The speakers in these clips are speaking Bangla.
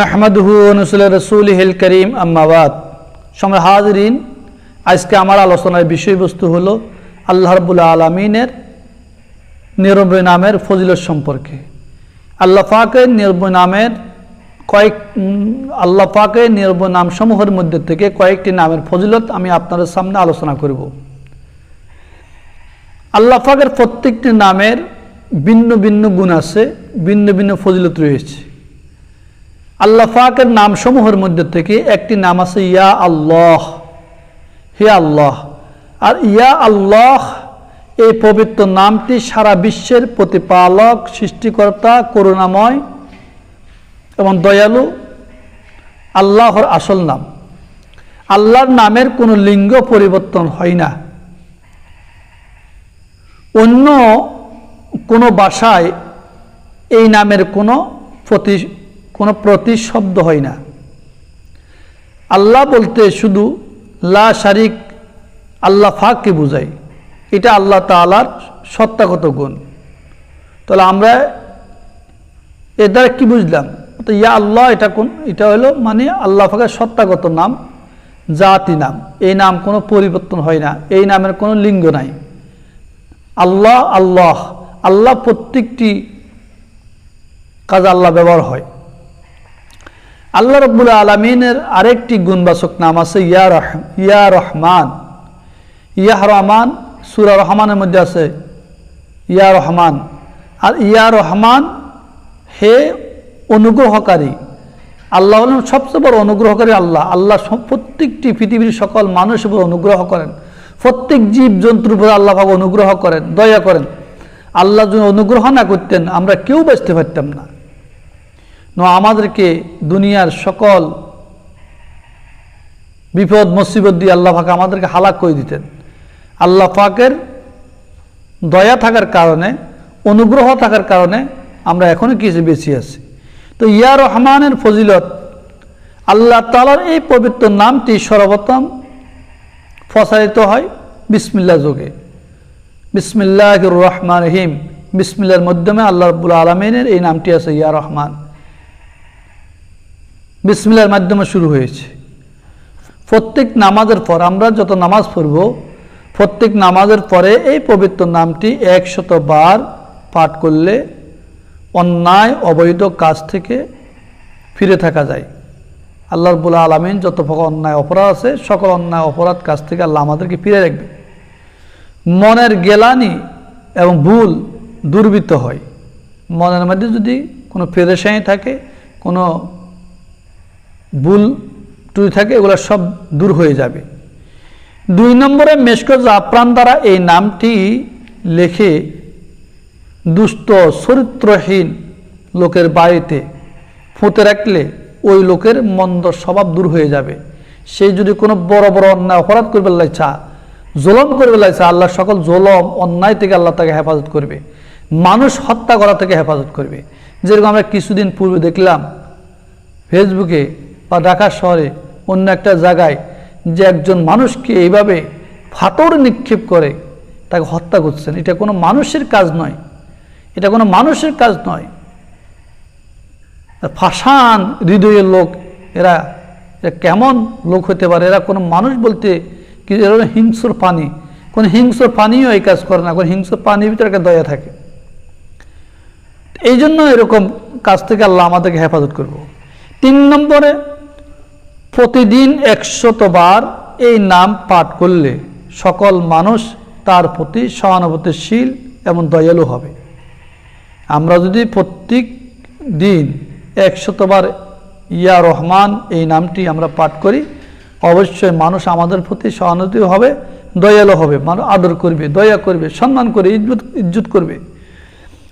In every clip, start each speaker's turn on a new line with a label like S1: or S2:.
S1: নাহমাদহু নসুল রসুল হিল করিম আম্মাবাদ সময় হাজরিন, আজকে আমার আলোচনার বিষয়বস্তু হলো আল্লাহ রবুল্লা আলমিনের নিরব্বই নামের ফজিলত সম্পর্কে। আল্লাহ পাকের নিরব্বই নামের কয়েক আল্লাহ পাকের নিরব্বই নামসমূহের মধ্যে থেকে কয়েকটি নামের ফজিলত আমি আপনাদের সামনে আলোচনা করব। আল্লাহ পাকের প্রত্যেকটি নামের ভিন্ন ভিন্ন গুণ আছে, ভিন্ন ভিন্ন ফজিলত রয়েছে। আল্লাহ পাকের নামসমূহের মধ্যে থেকে একটি নাম আছে ইয়া আল্লাহ। হে আল্লাহ। আর ইয়া আল্লাহ এই পবিত্র নামটি সারা বিশ্বের প্রতিপালক, সৃষ্টিকর্তা, করুণাময় এবং দয়ালু আল্লাহর আসল নাম। আল্লাহর নামের কোনো লিঙ্গ পরিবর্তন হয় না। অন্য কোনো ভাষায় এই নামের কোনো প্রতি কোনো প্রতিশব্দ হয় না। আল্লাহ বলতে শুধু লা শারিক, আল্লাহ ফাককে বোঝায়। এটা আল্লাহ তালার সত্তাগত গুণ। তাহলে আমরা এর দ্বারা কী বুঝলাম? তো ইয়া আল্লাহ এটা কোন? এটা হলো মানে আল্লাহ ফাঁকের সত্তাগত নাম, জাতি নাম। এই নাম কোনো পরিবর্তন হয় না। এই নামের কোনো লিঙ্গ নাই। আল্লাহ আল্লাহ। আল্লাহ প্রত্যেকটি কাজে আল্লাহ ব্যবহার হয়। আল্লাহ রব্বুল আলমিনের আরেকটি গুণবাচক নাম আছে ইয়া রহ ইয়া রহমান। ইয়া রহমান, সুরা রহমানের মধ্যে আছে ইয়া রহমান। আর ইয়া রহমান হে অনুগ্রহকারী, আল্লাহ হলেন সবচেয়ে বড় অনুগ্রহকারী আল্লাহ। আল্লাহ প্রত্যেকটি পৃথিবীর সকল মানুষের উপর অনুগ্রহ করেন। প্রত্যেক জীব জন্তুর উপর আল্লাহ অনুগ্রহ করেন, দয়া করেন। আল্লাহ যদি অনুগ্রহ না করতেন, আমরা কেউ বাঁচতে পারতাম ন। আমাদেরকে দুনিয়ার সকল বিপদ, মুসিবত দিয়ে আল্লাহ পাক আমাদেরকে হালাক করে দিতেন। আল্লাহ পাকের দয়া থাকার কারণে, অনুগ্রহ থাকার কারণে আমরা এখনও কিছু বেশি আছি। তো ইয়া রহমানের ফজিলত, আল্লাহ তালার এই পবিত্র নামটি সর্বপ্রথম প্রসারিত হয় বিসমিল্লা যোগে। বিসমিল্লাহ রহমান রহিম। বিসমিল্লার মাধ্যমে আল্লাহ রব্বুল আলমিনের এই নামটি আছে ইয়া রহমান। বিসমিল্লার মাধ্যমে শুরু হয়েছে। প্রত্যেক নামাজের পর, আমরা যত নামাজ পড়ব, প্রত্যেক নামাজের পরে এই পবিত্র নামটি একশত বার পাঠ করলে অন্যায়, অবৈধ কাজ থেকে ফিরে থাকা যায়। আল্লাহ রবুল্লা আলমিন যত প্রকার অন্যায় অপরাধ আছে, সকল অন্যায় অপরাধ কাজ থেকে আল্লাহ আমাদেরকে ফিরে রাখবে। মনের গেলানি এবং ভুল দুর্বৃত্ত হয়। মনের মধ্যে যদি কোনো ফেরেশাই থাকে, কোনো ভুল টুই থাকে, এগুলো সব দূর হয়ে যাবে। দুই নম্বরে মেশক জাফরান দ্বারা এই নামটি লেখে, দুষ্ট চরিত্রহীন লোকের বাড়িতে ফুঁতে রাখলে ওই লোকের মন্দ স্বভাব দূর হয়ে যাবে। সে যদি কোনো বড় বড় অন্যায় অপরাধ করবে চা জলম করবে চা আল্লাহ সকল জলম, অন্যায় থেকে আল্লাহ তাকে হেফাজত করবে। মানুষ হত্যা করা থেকে হেফাজত করবে। যেরকম আমরা কিছুদিন পূর্বে দেখলাম, ফেসবুকে বা ঢাকা শহরে অন্য একটা জায়গায় যে একজন মানুষকে এইভাবে ফাটর নিক্ষেপ করে, তাকে হত্যা করছেন। এটা কোনো মানুষের কাজ নয়। এটা কোনো মানুষের কাজ নয়। ফাঁসান হৃদয়ের লোক, এরা এরা কেমন লোক হতে পারে? এরা কোনো মানুষ বলতে কি এরা হলো হিংস্র পানি কোনো হিংস্র পানিও এই কাজ করে না। কোনো হিংস্র পানির ভিতরে একটা দয়া থাকে। এই জন্য এরকম কাজ থেকে আল্লাহ আমাদেরকে হেফাজত করব। তিন নম্বরে প্রতিদিন একশতবার এই নাম পাঠ করলে সকল মানুষ তার প্রতি সহানুভূতিশীল এবং দয়ালু হবে। আমরা যদি প্রত্যেক দিন একশতবার ইয়া রহমান এই নামটি আমরা পাঠ করি, অবশ্যই মানুষ আমাদের প্রতি সহানুভূতি হবে, দয়ালু হবে, মানুষ আদর করবে, দয়া করবে, সম্মান করে, ইজ্জত ইজ্জত করবে।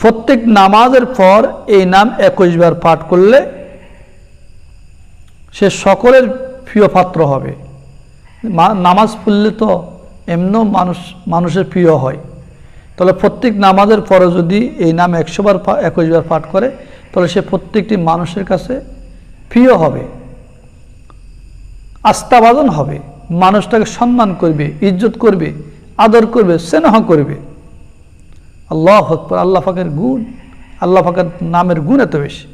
S1: প্রত্যেক নামাজের পর এই নাম একুশ বার পাঠ করলে সে সকলের প্রিয় পাত্র হবে। নামাজ পড়লে তো এমনও মানুষ, মানুষের প্রিয় হয়। তাহলে প্রত্যেক নামাজের পরে যদি এই নাম একশো বার পা- একুশ বার পাঠ করে, তাহলে সে প্রত্যেকটি মানুষের কাছে প্রিয় হবে। আস্থাবাদন হবে। মানুষটাকে সম্মান করবে, ইজ্জত করবে, আদর করবে, স্নেহ করবে। আল্লাহ আকবর, আল্লাহ ফাঁকের গুণ, আল্লাহ ফাঁকের নামের গুণ এত বেশি।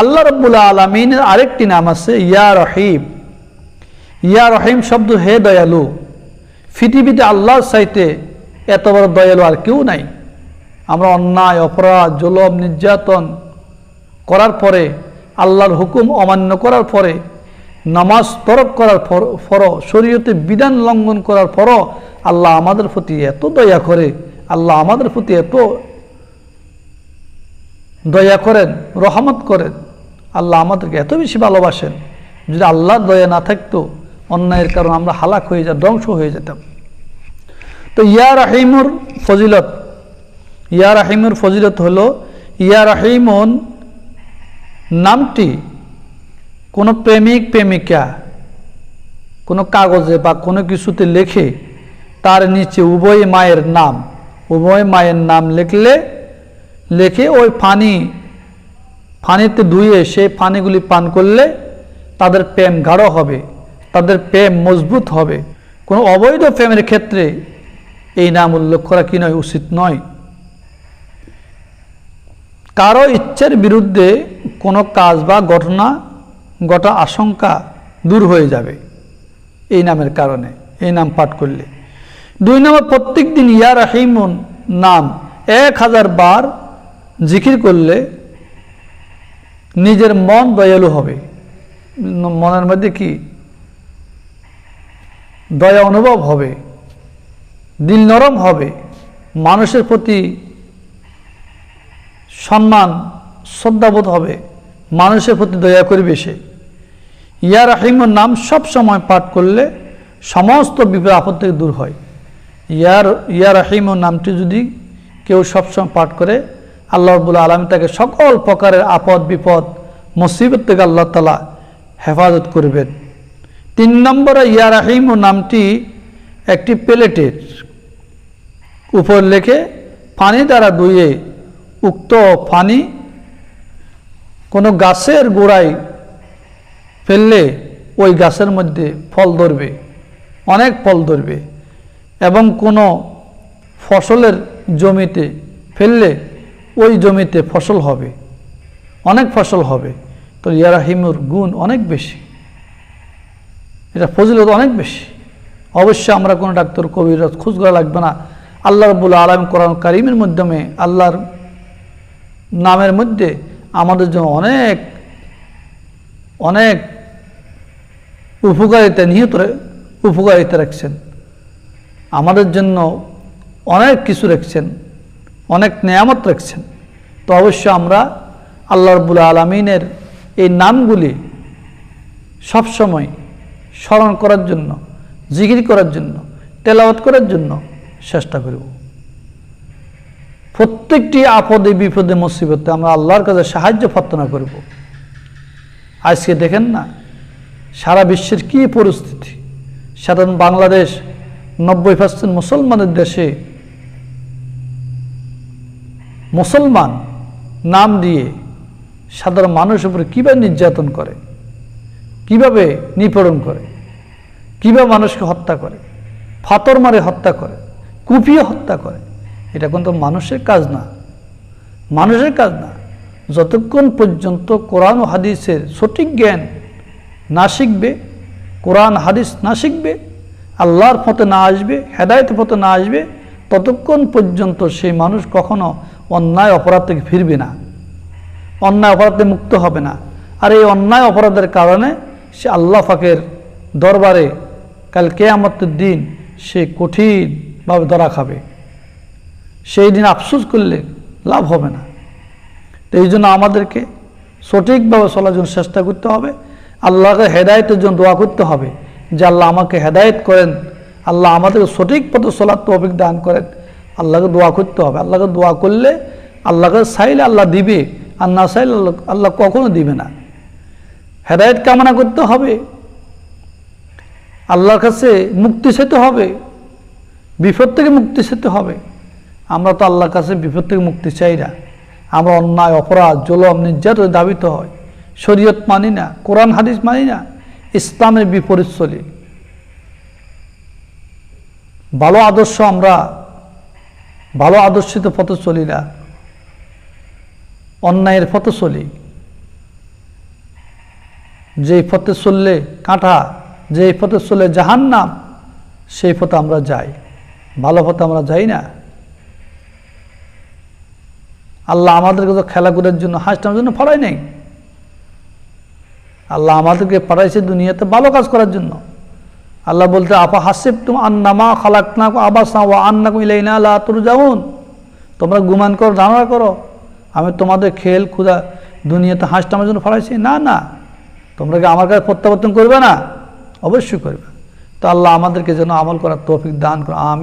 S1: আল্লাহ রব্বুল আলমিনের আরেকটি নাম আছে ইয়া রহিম। ইয়া রহিম শব্দ হে দয়ালু, পৃথিবীতে আল্লাহর সাইতে এত বড় দয়ালু আর কেউ নাই। আমরা অন্যায়, অপরাধ, জলম, নির্যাতন করার পরে, আল্লাহর হুকুম অমান্য করার পরে, নামাজ তরক করার পর শরীয়তে বিধান লঙ্ঘন করার পরও আল্লাহ আমাদের প্রতি এত দয়া করে, আল্লাহ আমাদের প্রতি এত দয়া করেন, রহমত করেন। আল্লাহ আমাদেরকে এত বেশি ভালোবাসেন। যদি আল্লাহর দয়া না থাকতো, অন্যায়ের কারণ আমরা হালাক হয়ে যা, ধ্বংস হয়ে যেতাম। তো ইয়া রাহিমুর ফজিলত। ইয়া রাহিমুর ফজিলত হল, ইয়া রাহিমন নামটি কোনো প্রেমিক, প্রেমিকা, কোনো কাগজে বা কোনো কিছুতে লেখে, তার নিচে উভয় মায়ের নাম, উভয় মায়ের নাম লিখলে, লেখে ওই পানি পানিতে ধুয়ে সেই পানিগুলি পান করলে তাদের প্রেম গাঢ় হবে, তাদের প্রেম মজবুত হবে। কোনো অবৈধ প্রেমের ক্ষেত্রে এই নাম উল্লেখ করা কি নয়, উচিত নয়। কারও ইচ্ছার বিরুদ্ধে কোনো কাজ বা ঘটনা, ঘটা আশঙ্কা দূর হয়ে যাবে এই নামের কারণে, এই নাম পাঠ করলে। দুই নম্বর, প্রত্যেক দিন ইয়া রাহিমুন নাম এক হাজার বার জিকির করলে নিজের মন দয়ালু হবে। মনের মধ্যে কি? দয়া অনুভব হবে। দিল নরম হবে। মানুষের প্রতি সম্মান, শ্রদ্ধাবোধ হবে। মানুষের প্রতি দয়া করবে সে। ইয়া রাহিমুর নাম সব সময় পাঠ করলে সমস্ত বিপদ আপদ থেকে দূর হয়। ইয়ার, ইয়া রাহিমুর নামটি যদি কেউ সবসময় পাঠ করে আল্লাহ রবুল্লা আলম তাকে সকল প্রকারের আপদ, বিপদ, মুসিবত থেকে আল্লাহ তালা হেফাজত করবেন। তিন নম্বরে ইয়া রাহিম নামটি একটি প্লেটের উপর লেখে পানি দ্বারা ধুয়ে উক্ত পানি কোনো গাছের গোড়ায় ফেললে ওই গাছের মধ্যে ফল ধরবে, অনেক ফল ধরবে এবং কোনো ফসলের জমিতে ফেললে ওই জমিতে ফসল হবে, অনেক ফসল হবে। তো ইয়ারাহিমুর গুণ অনেক বেশি, এটা ফজিলত অনেক বেশি। অবশ্যই আমরা কোনো ডাক্তার, কবির খোঁজ করা লাগবে না। আল্লাহ রবুল্লা আলম কোরআন কারিমের মাধ্যমে আল্লাহর নামের মধ্যে আমাদের জন্য অনেক অনেক উপকারিতা নিহিত উপকারিতা রাখছেন। আমাদের জন্য অনেক কিছু রাখছেন। অনেক নিয়ামত রাখছেন। তো অবশ্য আমরা আল্লাহ রবুল আলমিনের এই নামগুলি সবসময় স্মরণ করার জন্য জিগির করার জন্য, তেলাওয়াত করার জন্য চেষ্টা করব। প্রত্যেকটি আপদে, বিপদে, মুসিবতে আমরা আল্লাহর কাছে সাহায্য প্রার্থনা করব। আজকে দেখেন না, সারা বিশ্বের কি পরিস্থিতি? সাধারণ বাংলাদেশ নব্বই পার্সেন্ট মুসলমানের দেশে মুসলমান নাম দিয়ে সাধারণ মানুষের উপরে কীভাবে নির্যাতন করে? কীভাবে নিপীড়ন করে? কীভাবে মানুষকে হত্যা করে? ফাতর মারে হত্যা করে? কুপিয়ে হত্যা করে? এটা কিন্তু মানুষের কাজ না। মানুষের কাজ না। যতক্ষণ পর্যন্ত কোরআন হাদিসের সঠিক জ্ঞান না শিখবে, কোরআন হাদিস না শিখবে, আল্লাহর পথে না আসবে, হেদায়তের পথে না আসবে, ততক্ষণ পর্যন্ত সেই মানুষ কখনো অন্যায় অপরাধ থেকে ফিরবে না। অন্যায় অপরাধে মুক্ত হবে না। আর এই অন্যায় অপরাধের কারণে সে আল্লাহ ফাকের দরবারে কাল কেয়ামতের দিন সে কঠিনভাবে ধরা খাবে। সেই দিন আফসোস করলে লাভ হবে না। তো এই জন্য আমাদেরকে সঠিকভাবে চলার জন্য চেষ্টা করতে হবে। আল্লাহকে হেদায়তের জন্য দোয়া করতে হবে যে আল্লাহ আমাকে হেদায়ত করেন। আল্লাহ আমাদেরকে সঠিক পথে চলার তো দান করেন। আল্লাহকে দোয়া করতে হবে। আল্লাহকে দোয়া করলে আল্লাহকে চাইলে আল্লাহ দিবে, আর না চাইলে আল্লাহ আল্লাহ কখনো দিবে না। হেদায়ত কামনা করতে হবে। আল্লাহর কাছে মুক্তি সেতে হবে, বিপদ থেকে মুক্তি সেতে হবে। আমরা তো আল্লাহর কাছে বিপদ থেকে মুক্তি চাই না। আমরা অন্যায়, অপরাধ, জলম, নির্যাতন দাবিত হয় শরীয়ত মানি না, কোরআন, হাদিস মানি না, ইসলামের বিপরীত চলি। ভালো আদর্শ আমরা ভালো আদর্শিত পথে চলি না, অন্যায়ের পথে চলি যেই পথে চললে কাঁটা, যেই পথে চললে জাহান্নাম, সেই পথে আমরা যাই। ভালো পথে আমরা যাই না। আল্লাহ আমাদেরকে তো খেলাধুলার জন্য, হাসটার জন্য ফলাই নেই। আল্লাহ আমাদেরকে পাঠাইছে দুনিয়াতে ভালো কাজ করার জন্য। আল্লাহ বলতে আপা হাসিব তুমি আন্নামা খালাক না আবাসা ও আন্না ইলাইনা আল্লাহ তুর যাউন তোমরা গুমান করো ধারণা করো। আমি তোমাদের খেল ক্ষুদা দুনিয়াতে হাসটা আমার জন্য ফলাইছি না না। তোমরা কি আমার কাছে প্রত্যাবর্তন করবে না? অবশ্যই করবে। তো আল্লাহ আমাদেরকে যেন আমল করার তৌফিক দান করো আমি